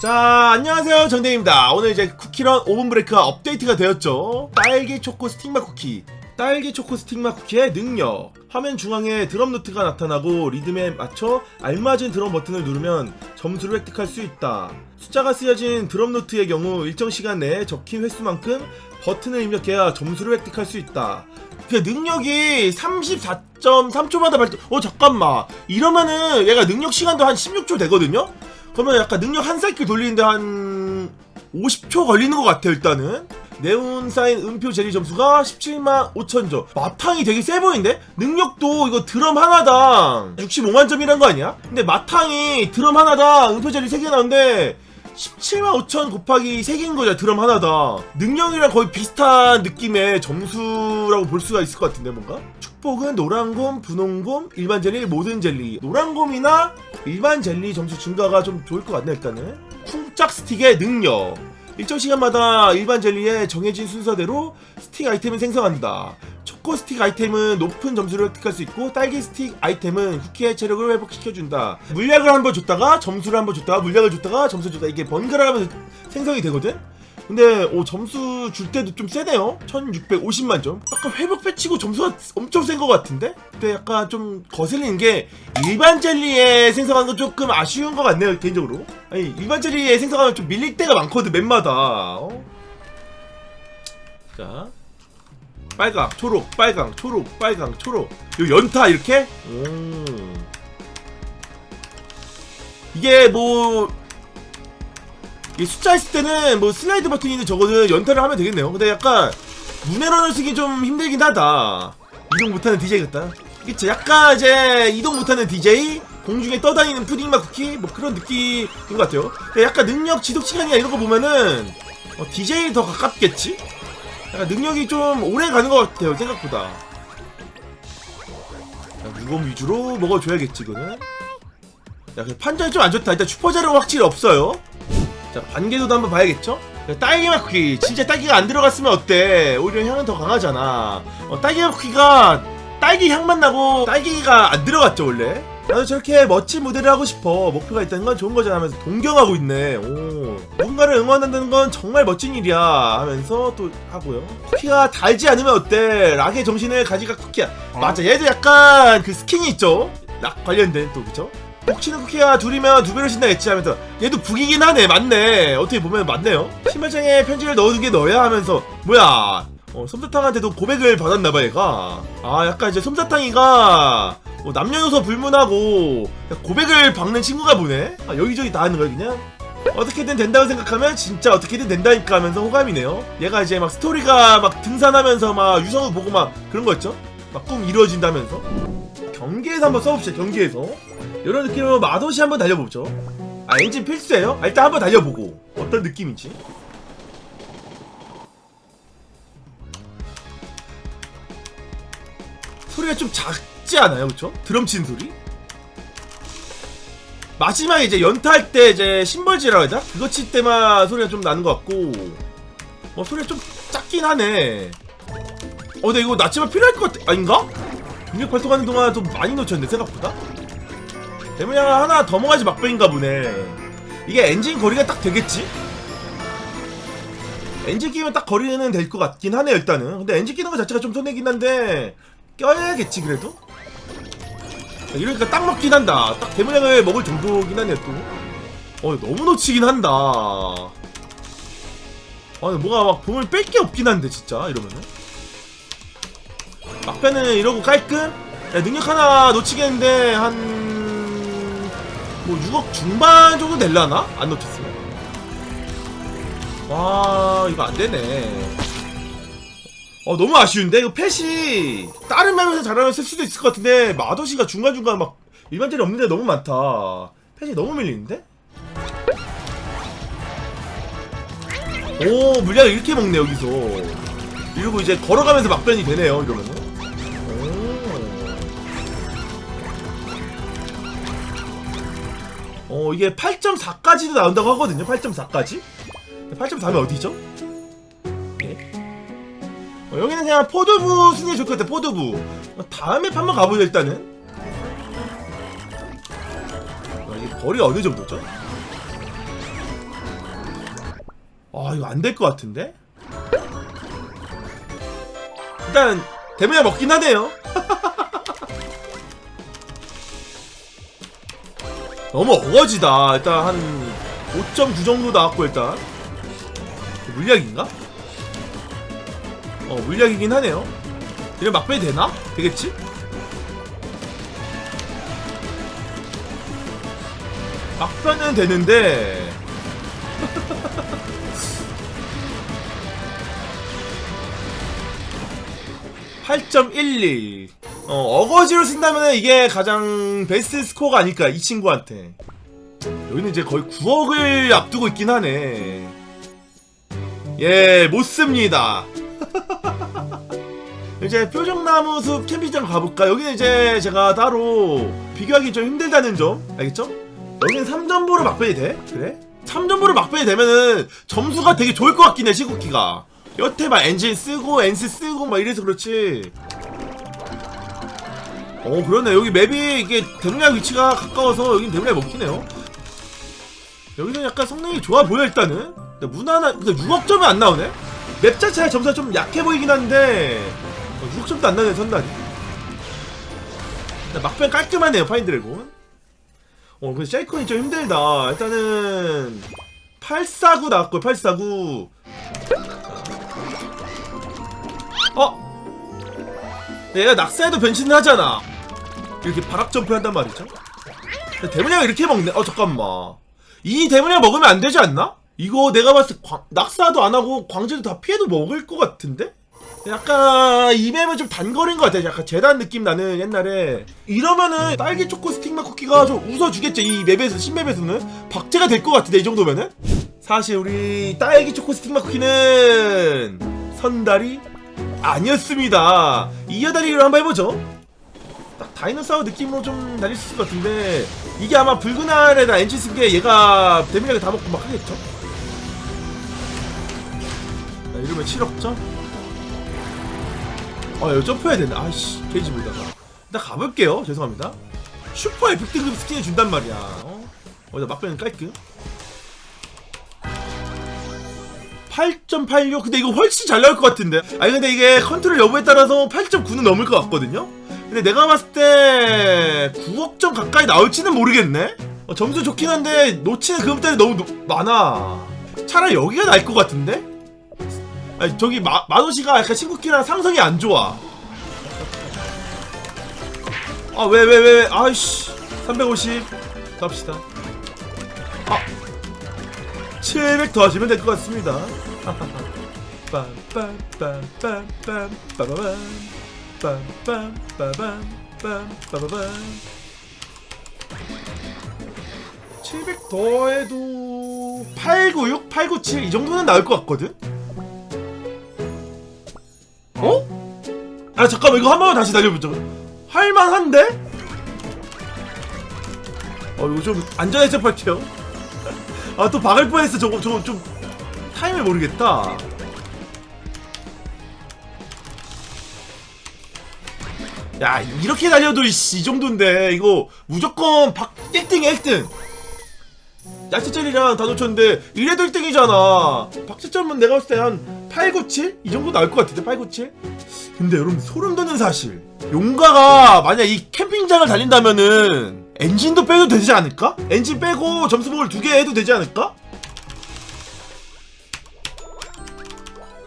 자 안녕하세요. 정대입니다. 오늘 이제 쿠키런 오븐 브레이크가 업데이트가 되었죠. 딸기 초코 스틱마 쿠키. 딸기 초코 스틱마 쿠키의 능력. 화면 중앙에 드럼 노트가 나타나고 리듬에 맞춰 알맞은 드럼 버튼을 누르면 점수를 획득할 수 있다. 숫자가 쓰여진 드럼 노트의 경우 일정 시간 내에 적힌 횟수만큼 버튼을 입력해야 점수를 획득할 수 있다. 그 능력이 34.3초마다 발동. 어 잠깐만. 이러면은 얘가 능력 시간도 한 16초 되거든요 그러면 약간 능력 한 사이클 돌리는데 한 50초 걸리는 것 같아요 일단은 네온 사인 음표 제리 점수가 17만 5천 점 마탕이 되게 세 보이는데? 능력도 이거 드럼 하나당 65만 점이란 거 아니야? 근데 마탕이 드럼 하나당 음표 제리 3개 나오는데 17만 5천 곱하기 3개인 거죠 드럼 하나당 능력이랑 거의 비슷한 느낌의 점수라고 볼 수가 있을 것 같은데 뭔가? 축복은 노란곰, 분홍곰, 일반 젤리, 모든 젤리 노란곰이나 일반 젤리 점수 증가가 좀 좋을 것 같네 일단은 쿵짝 스틱의 능력 일정 시간마다 일반 젤리에 정해진 순서대로 스틱 아이템을 생성한다. 초코 스틱 아이템은 높은 점수를 획득할 수 있고 딸기 스틱 아이템은 쿠키의 체력을 회복시켜준다. 물약을 한 번 줬다가 점수를 한 번 줬다가 물약을 줬다가 점수 줬다 이게 번갈아 가면서 생성이 되거든. 근데 오, 점수 줄 때도 좀 세네요. 1650만 점. 아까 회복 패치고 점수가 엄청 센 것 같은데? 근데 약간 좀 거슬리는 게 일반 젤리에 생성하는 건 조금 아쉬운 것 같네요 개인적으로. 아니 일반 젤리에 생성하면 좀 밀릴 때가 많거든 맵마다. 어? 자 빨강, 초록, 빨강, 초록, 빨강, 초록. 요 연타 이렇게? 오. 이게 뭐이 숫자 있을 때는 뭐 슬라이드 버튼이 있는 저거는 연타를 하면 되겠네요. 근데 약간 문해런을 쓰기 좀 힘들긴 하다. 이동 못하는 DJ 같다. 그쵸? 약간 이제 이동 못하는 DJ, 공중에 떠다니는 푸딩맛 쿠키 뭐 그런 느낌인 것 같아요. 약간 능력 지속 시간이나 이런 거 보면은 어, DJ 더 가깝겠지? 약간 능력이 좀 오래 가는 것 같아요 생각보다. 자, 무검 위주로 먹어줘야겠지 이거는. 야, 판정이 좀 안 좋다. 일단 슈퍼제로가 확실히 없어요. 자, 반개도도 한번 봐야겠죠? 야, 딸기 마쿠키. 진짜 딸기가 안 들어갔으면 어때? 오히려 향은 더 강하잖아. 어, 딸기 마쿠키가 딸기 향만 나고 딸기가 안 들어갔죠, 원래? 나도 저렇게 멋진 무대를 하고 싶어. 목표가 있다는 건 좋은 거잖아 하면서 동경하고 있네. 오. 누군가를 응원한다는 건 정말 멋진 일이야. 하면서 또 하고요. 쿠키가 달지 않으면 어때? 락의 정신을 가지가 쿠키야. 맞아. 얘도 약간 그 스킨이 있죠? 락 관련된 또, 그쵸? 혹치는 쿠키가 둘이면 두 배로 신나겠지 하면서 얘도 북이긴 하네 맞네 어떻게 보면 맞네요 신발장에 편지를 넣어둔 게 너야 하면서 뭐야 어, 솜사탕한테도 고백을 받았나봐 얘가 아 약간 이제 솜사탕이가 뭐 남녀노소 불문하고 고백을 박는 친구가 보네? 아, 여기저기 다 하는 거야 그냥? 어떻게든 된다고 생각하면 진짜 어떻게든 된다니까 하면서 호감이네요. 얘가 이제 막 스토리가 막 등산하면서 막 유성을 보고 막 그런 거 있죠? 막 꿈 이루어진다면서? 경기에서 한번 써봅시다 경기에서. 이런 느낌으로 맛없이 한번 달려보죠. 아 엔진 필수예요? 아, 일단 한번 달려보고. 어떤 느낌인지. 소리가 좀 작 지 않아요 그쵸? 드럼 친 소리? 마지막에 이제 연타할 때 이제 심벌지라고 해야 되나? 그거 칠 때만 소리가 좀 나는 것 같고 어 소리가 좀 작긴 하네 어 근데 이거 낮추면 필요할 것 같아 아닌가? 능력 발동하는 동안 좀 많이 놓쳤는데 생각보다? 대문양 하나 더 먹어야지 막병인가 보네 이게 엔진 거리가 딱 되겠지? 엔진 끼면 딱 거리는 될 것 같긴 하네요 일단은 근데 엔진 끼는 것 자체가 좀 손해긴 한데 껴야겠지 그래도? 이러니까 딱 먹긴 한다. 딱 대문양을 먹을 정도긴 하네 또어 너무 놓치긴 한다. 아 근데 뭐가 막 bom을 뺄게 없긴 한데 진짜 이러면은. 막판은 이러고 깔끔? 야, 능력 하나 놓치겠는데 한... 뭐 6억 중반 정도 낼라나? 안 놓쳤으면. 와 이거 안되네 어 너무 아쉬운데? 이거 펫이 다른 맵에서 잘하면 쓸 수도 있을 것 같은데 마도시가 중간중간 막 일반적이 없는데 너무 많다 펫이 너무 밀리는데? 오 물약을 이렇게 먹네 여기서 이러고 이제 걸어가면서 막변이 되네요 이러면은 오. 어 이게 8.4까지도 나온다고 하거든요 8.4까지 8.4면 어디죠? 네. 어, 여기는 그냥 포드부 순위 좋을 것 같아 포드부 어, 다음에 한번 가보자 일단은 어, 이게 거리 어느 정도죠? 아 이거 안 될 것 같은데? 일단 대문야 먹긴 하네요 너무 어거지다 일단 한 5.9 정도 나왔고 일단 물약인가? 어 물약이긴 하네요. 이런 막배이 되나? 되겠지? 막판은 되는데. (8.11) 어, 어거지로 쓴다면 이게 가장 베스트 스코어가 아닐까 이 친구한테. 여기는 이제 거의 9억을 앞두고 있긴 하네. 예 못 씁니다 이제 표정나무 숲 캠핑장 가볼까? 여기는 이제 제가 따로 비교하기 좀 힘들다는 점 알겠죠? 여기는 3점보로 막배이 돼? 그래? 3점보로 막배이 되면은 점수가 되게 좋을 것 같긴 해 시국기가 여태 막 엔진 쓰고 엔스 쓰고 막 이래서 그렇지 어 그러네 여기 맵이 이게 대문양 위치가 가까워서 여긴 대문양 먹히네요 여기는 약간 성능이 좋아 보여 일단은 근데 무난한 근데 6억점이 안 나오네 맵 자체의 점수가 좀 약해 보이긴 한데 어, 6점도 안 나네 근데 막판 깔끔하네요 파인드래곤. 어 근데 셀콘이 좀 힘들다. 일단은 849 나왔고요 849 어? 얘가 낙사에도 변신을 하잖아. 이렇게 바락 점프 한단 말이죠. 대문양 이렇게 먹네. 어 잠깐만. 이 대문양 먹으면 안 되지 않나? 이거 내가 봤을 때 광- 낙사도 안 하고 광제도 다 피해도 먹을 것 같은데? 약간 이 맵은 좀 단거리인 것 같아. 약간 재단 느낌 나는 옛날에 이러면은 딸기 초코 스틱맛 쿠키가 좀 웃어주겠죠. 이 맵에서 신맵에서는 박제가 될 것 같은데 이 정도면은 사실 우리 딸기 초코 스틱맛 쿠키는 선달이 아니었습니다. 이어다리로 한번 해보죠. 딱 다이노사우 느낌으로 좀 날릴 수 있을 것 같은데 이게 아마 붉은 알에다 엔진 쓴 게 얘가 데미지를 다 먹고 막 하겠죠? 자, 이러면 7억점? 아 여기 점프해야 되네. 아이씨 게이지 보다가. 일단 가볼게요. 죄송합니다. 슈퍼 에펙트급 스킨을 준단 말이야. 어? 어디다 막배는 깔끔? 8.86 근데 이거 훨씬 잘 나올 것 같은데? 아니 근데 이게 컨트롤 여부에 따라서 8.9는 넘을 것 같거든요? 근데 내가 봤을 때 9억점 가까이 나올지는 모르겠네? 어, 점수 좋긴 한데 놓치는 금액들이 너무 노- 많아. 차라리 여기가 나을 것 같은데 아니 저기 마, 마도시가 약간 신국기랑 상성이 안 좋아. 아왜왜 왜 아이씨. 350 갑시다. 아 700 더하시면 될 것 같습니다. 빰빰빰빰빰빰빰빰빰 빰빰빰빰빰빰빰 700 더해도 896, 897 이 정도는 나올 것 같거든? 아 잠깐만 이거 한 번만 다시 달려보자 할만한데? 어 이거 좀 안전에 접할게요. 아 또 박을 뻔했어. 저거 저거 좀 타임을 모르겠다. 야 이렇게 달려도 이씨, 이 정도인데. 이거 무조건 박 1등이야 1등 야채젤이랑 다 놓쳤는데 이래도 1등이잖아 박채점은 내가 봤을 때 한 8, 9, 7? 이 정도 나올 것 같은데 8, 9, 7? 근데 여러분 소름 돋는 사실 용가가 만약 이 캠핑장을 달린다면은 엔진도 빼도 되지 않을까? 엔진 빼고 점수봉을 두 개 해도 되지 않을까?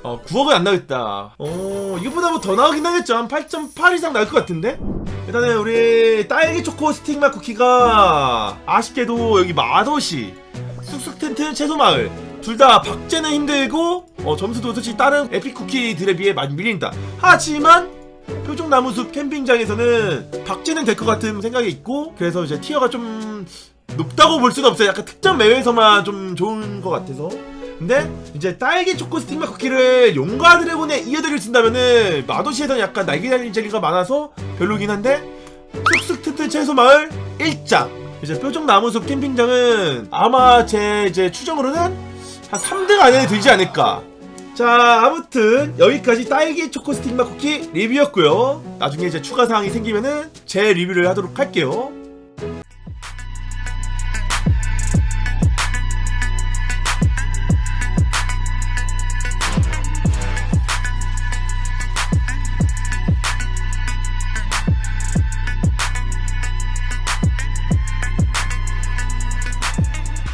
어 9억은 안 나겠다. 어 이거보다 뭐 더 나오긴 하겠죠. 한 8.8 이상 나올 것 같은데? 일단은 우리 딸기 초코 스틱맛 쿠키가 아쉽게도 여기 마도시 쑥쑥 튼튼 채소 마을. 둘 다 박제는 힘들고 어, 점수도 솔직히 다른 에픽 쿠키들에 비해 많이 밀린다. 하지만 표정나무숲 캠핑장에서는 박제는 될 것 같은 생각이 있고 그래서 이제 티어가 좀 높다고 볼 수는 없어요. 약간 특정 매회에서만 좀 좋은 것 같아서 근데 이제 딸기 초코 스틱맛 쿠키를 용과 드래곤에 이어드를 쓴다면은 마도시에서는 약간 날개 달린 젤리가 많아서 별로긴 한데 쑥쑥 튼튼 채소 마을 1장 이제 표정 나무숲 캠핑장은 아마 제 이제 추정으로는 한 3등 안에 들지 않을까. 자 아무튼 여기까지 딸기 초코 스틱맛 쿠키 리뷰였고요. 나중에 이제 추가 사항이 생기면은 제 리뷰를 하도록 할게요